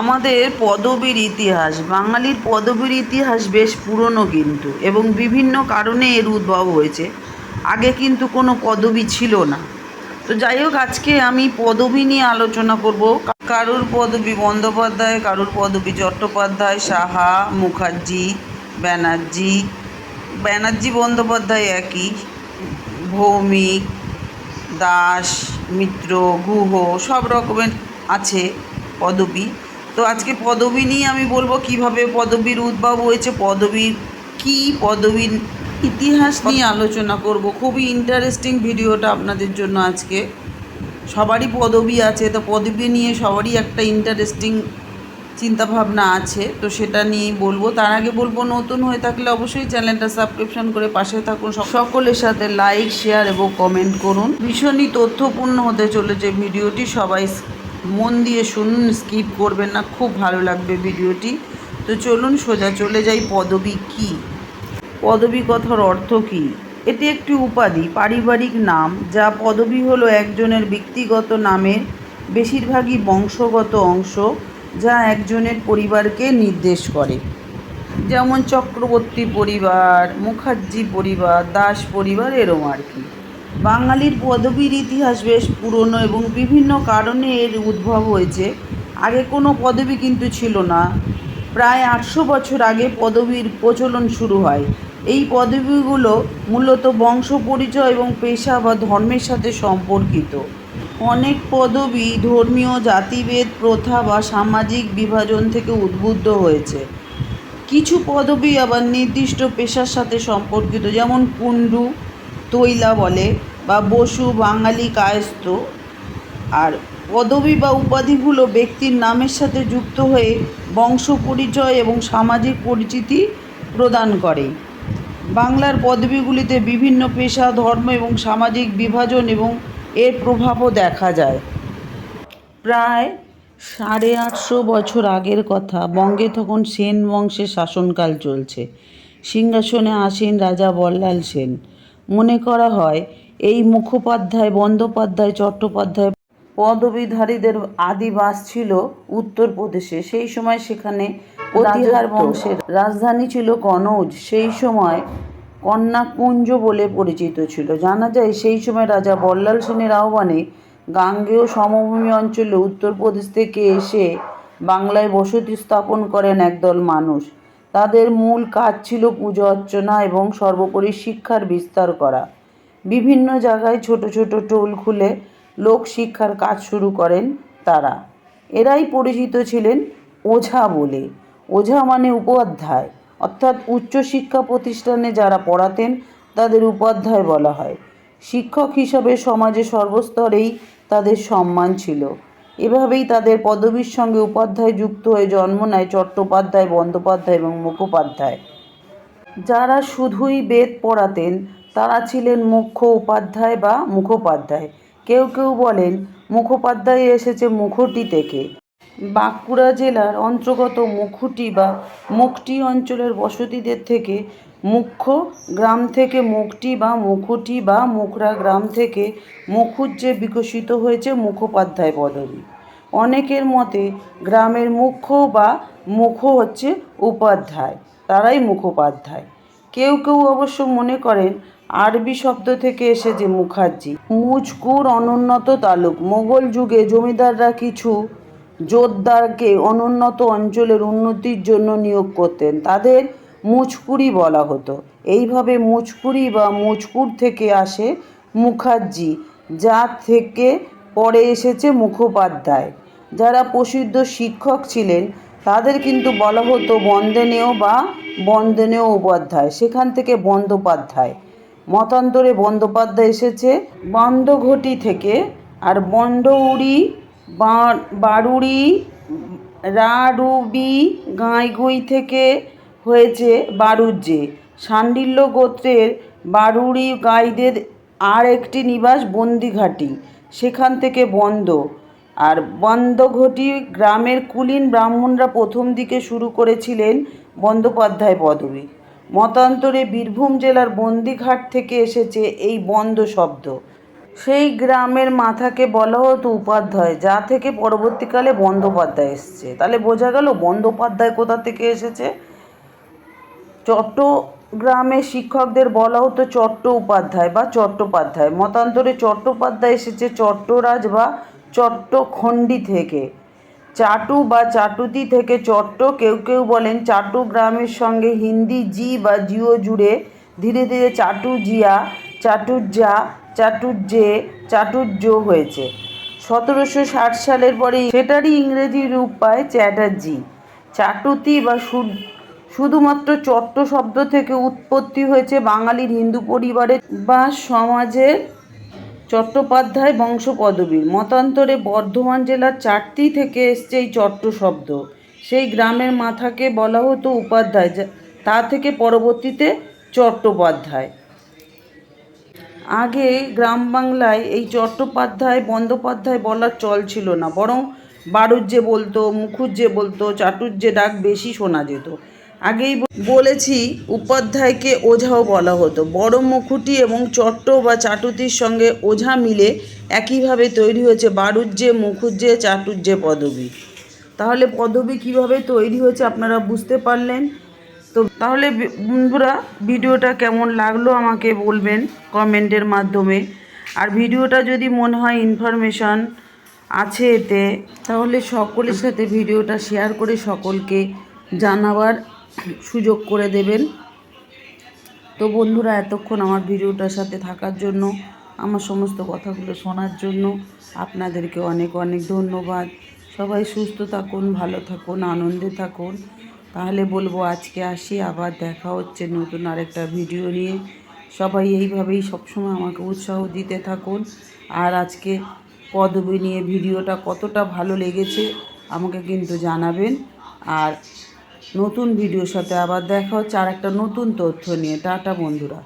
আমাদের পদবীর ইতিহাস, বাঙালির পদবীর ইতিহাস বেশ পুরনো কিন্তু এবং বিভিন্ন কারণে এর উদ্ভব হয়েছে। আগে কিন্তু কোনো পদবী ছিল না। তো যাই হোক, আজকে আমি পদবী নিয়ে আলোচনা করব। কারুর পদবী বন্দ্যোপাধ্যায়, কারুর পদবী চট্টোপাধ্যায়, সাহা, মুখার্জি, ব্যানার্জি। ব্যানার্জি বন্দ্যোপাধ্যায় একই। ভৌমিক, দাস, মিত্র, গুহ, সব রকমের আছে পদবী। তো আজকে পদবী নিয়ে আমি বলব কীভাবে পদবীর উদ্ভব হয়েছে, পদবীর কি, পদবীর ইতিহাস নিয়ে আলোচনা করব। খুবই ইন্টারেস্টিং ভিডিওটা আপনাদের জন্য আজকে। সবারই পদবী আছে, তো পদবী নিয়ে সবারই একটা ইন্টারেস্টিং চিন্তাভাবনা আছে, তো সেটা নিয়েই বলব। তার আগে বলব, নতুন হয়ে থাকলে অবশ্যই চ্যানেলটা সাবস্ক্রিপশন করে পাশে থাকুন। সক- সকলের সাথে লাইক শেয়ার এবং কমেন্ট করুন। ভীষণই তথ্যপূর্ণ হতে চলেছে ভিডিওটি, সবাই মন দিয়ে শুনুন স্কিপ করবেন না, খুব ভালো লাগবে ভিডিওটি। তো চলুন সোজা চলে যাই, পদবী কী? পদবী কথার অর্থ কী? এটি একটি উপাধি, পারিবারিক নাম, যা পদবী হলো একজনের ব্যক্তিগত নামের বেশিরভাগই বংশগত অংশ, যা একজনের পরিবারকে নির্দেশ করে। যেমন চক্রবর্তী পরিবার, মুখার্জি পরিবার, দাস পরিবার, এরম আর কি। বাঙালির পদবীর ইতিহাস বেশ পুরনো এবং বিভিন্ন কারণে এর উদ্ভব হয়েছে। আগে কোনো পদবী কিন্তু ছিল না। প্রায় আটশো বছর আগে পদবীর প্রচলন শুরু হয়। এই পদবীগুলো মূলত বংশ পরিচয় এবং পেশা বা ধর্মের সাথে সম্পর্কিত। অনেক পদবী ধর্মীয়, জাতিভেদ, প্রথা বা সামাজিক বিভাজন থেকে উদ্বুদ্ধ হয়েছে। কিছু পদবী আবার নির্দিষ্ট পেশার সাথে সম্পর্কিত, যেমন কুণ্ডু তৈলা বলে বা বসু বাঙালি কায়স্থ। আর পদবী বা উপাধিগুলো ব্যক্তির নামের সাথে যুক্ত হয়ে বংশ পরিচয় এবং সামাজিক পরিচিতি প্রদান করে। বাংলার পদবীগুলিতে বিভিন্ন পেশা, ধর্ম এবং সামাজিক বিভাজন এবং এর প্রভাবও দেখা যায়। প্রায় সাড়ে আটশো বছর আগের কথা, বঙ্গে তখন সেন বংশের শাসনকাল চলছে। সিংহাসনে আসেন রাজা বল্লাল সেন। মনে করা হয় এই মুখোপাধ্যায় বন্দ্যোপাধ্যায় চট্টোপাধ্যায় পদবীধারীদের আদিবাস ছিল উত্তরপ্রদেশে। সেই সময় সেখানে প্রতিহার বংশের রাজধানী ছিল কনৌজ। সেই সময় কন্যাকুঞ্জ বলে পরিচিত ছিল। জানা যায় সেই সময় রাজা বল্লাল সেনের আহ্বানে গাঙ্গেয় সমভূমি অঞ্চলে উত্তরপ্রদেশ থেকে এসে বাংলায় বসতি স্থাপন করেন একদল মানুষ। তাদের মূল কাজ ছিল পূজা অর্চনা এবং সর্বোপরি শিক্ষার বিস্তার করা। বিভিন্ন জায়গায় ছোট ছোট টোল খুলে লোক শিক্ষার কাজ শুরু করেন তারা। এরাই পরিচিত ছিলেন ওঝা বলে। ওঝা মানে উপাধ্যায়। অর্থাৎ উচ্চশিক্ষা প্রতিষ্ঠানে যারা পড়াতেন, তাদের উপাধ্যায় বলা হয়। শিক্ষক হিসাবে সমাজে সর্বস্তরেই তাদের সম্মান ছিল। এভাবেই তাদের পদবীর সঙ্গে উপাধ্যায় যুক্ত হয়ে জন্ম নেয় চট্টোপাধ্যায় বন্দ্যোপাধ্যায় এবং মুখোপাধ্যায়। যারা শুধুই বেদ পড়াতেন, তারা ছিলেন মুখ্য উপাধ্যায় বা মুখোপাধ্যায়। কেউ কেউ বলেন, মুখোপাধ্যায় এসেছে মুখটি থেকে। বাঁকুড়া জেলার অন্তর্গত মুখুটি বা মুখটি অঞ্চলের বসতিদের থেকে মুখ্য গ্রাম থেকে মুখটি বা মুখুটি বা মুখরা গ্রাম থেকে মুখুজ্জে বিকশিত হয়েছে মুখোপাধ্যায় পদবী। অনেকের মতে গ্রামের মুখ্য বা মুখ হচ্ছে উপাধ্যায়, তারাই মুখোপাধ্যায়। কেউ কেউ অবশ্য মনে করেন আরবি শব্দ থেকে এসেছে মুখার্জি মুজকুর অনুন্নত তালুক, মোগল যুগে জমিদাররা কিছু জোরদারকে অনুন্নত অঞ্চলের উন্নতির জন্য নিয়োগ করতেন। তাদের মুচকুরি বলা হতো। এইভাবে মুচকুরি বা মুচকুর থেকে আসে মুখার্জি, যা থেকে পরে এসেছে মুখোপাধ্যায়। যারা প্রসিদ্ধ শিক্ষক ছিলেন, তাদের কিন্তু বলা হতো বন্দেনেয় বা বন্দেনেয় উপাধ্যায়। সেখান থেকে বন্দ্যোপাধ্যায়। মতান্তরে বন্দ্যোপাধ্যায় এসেছে। বন্দঘটি থেকে আর বন্ডউড়ি বারুড়ি, রারুবি, গাঁইগুই থেকে হয়েছে বারুজ্জে শাণ্ডিল্য গোত্রের বারুড়ি গাইদের আর একটি নিবাস বন্দিঘাটি, সেখান থেকে বন্ধ আর বন্দঘটি গ্রামের কুলীন ব্রাহ্মণরা প্রথম দিকে শুরু করেছিলেন বন্দ্যোপাধ্যায় পদবী। মতান্তরে বীরভূম জেলার বন্দিঘাট থেকে এসেছে এই বন্দ শব্দ। সেই গ্রামের মাথাকে বলা হতো উপাধ্যায়, যা থেকে পরবর্তীকালে বন্দ্যোপাধ্যায় এসছে। তাহলে বোঝা গেল বন্দ্যোপাধ্যায় কোথা থেকে এসেছে? চট্টগ্রামের শিক্ষকদের বলা হতো চট্ট উপাধ্যায় বা চট্টোপাধ্যায়। মতান্তরে চট্টোপাধ্যায় এসেছে চট্টরাজ বা চট্টখণ্ডী থেকে। চাটু বা চাটুতি থেকে চট্ট কেউ কেউ বলেন চাটু গ্রামের সঙ্গে হিন্দি জি বা জিও জুড়ে ধীরে ধীরে চাটু জিয়া চাটুর্যা চাটুর্যে চাটুর্য হয়েছে। সতেরোশো ষাট সালের পরে সেটারই ইংরেজি রূপ পায় চ্যাটার্জি। চাটুতি বা শুধুমাত্র চট্ট শব্দ থেকে উৎপত্তি হয়েছে বাঙালির হিন্দু পরিবারের বা সমাজের চট্টোপাধ্যায় বংশ পদবীর মতান্তরে বর্ধমান জেলার চারটি থেকে এসছে এই চট্ট শব্দ। সেই গ্রামের মাথাকে বলা হতো উপাধ্যায় তা থেকে পরবর্তীতে চট্টোপাধ্যায়। আগে গ্রাম বাংলায় এই চট্টোপাধ্যায়, বন্দ্যোপাধ্যায় বলার চল ছিল না। বরং বাড়ুজ্যে বলতো মুখুজ্জে বলতো চাটুর্যে ডাক বেশি শোনা যেত। আগেই বলেছি, উপাধ্যায়কে ওঝাও বলা হতো। বড় মুখুটি এবং চট্ট বা চাটুতির সঙ্গে ওঝা মিলে একইভাবে তৈরি হয়েছে বাড়ুজ্যে মুখুজ্জে চাটুর্যে পদবী। তাহলে পদবী কীভাবে তৈরি হয়েছে আপনারা বুঝতে পারলেন? তো তাহলে বন্ধুরা, ভিডিওটা কেমন লাগল আমাকে বলবেন কমেন্টের মাধ্যমে। আর ভিডিওটা যদি মনে হয় ইনফরমেশন আছে এতে, তাহলে সকলের সাথে ভিডিওটা শেয়ার করে সকলকে জানাবার সুযোগ করে দেবেন। তো বন্ধুরা, এতক্ষণ আমার ভিডিওটার সাথে থাকার জন্য, আমার সমস্ত কথাগুলো শোনার জন্য আপনাদেরকে অনেক অনেক ধন্যবাদ। সবাই সুস্থ থাকুন, ভালো থাকুন, আনন্দে থাকুন। তাহলে বলব আজকে আসি, আবার দেখা হচ্ছে নতুন আরেকটা ভিডিও নিয়ে। সবাই এইভাবেই সবসময় আমাকে উৎসাহ দিতে থাকুন। আর আজকে পদবী নিয়ে ভিডিওটা কতটা ভালো লেগেছে আমাকে কিন্তু জানাবেন। আর নতুন ভিডিওর সাথে আবার দেখা হচ্ছে আর একটা নতুন তথ্য নিয়ে। টাটা বন্ধুরা।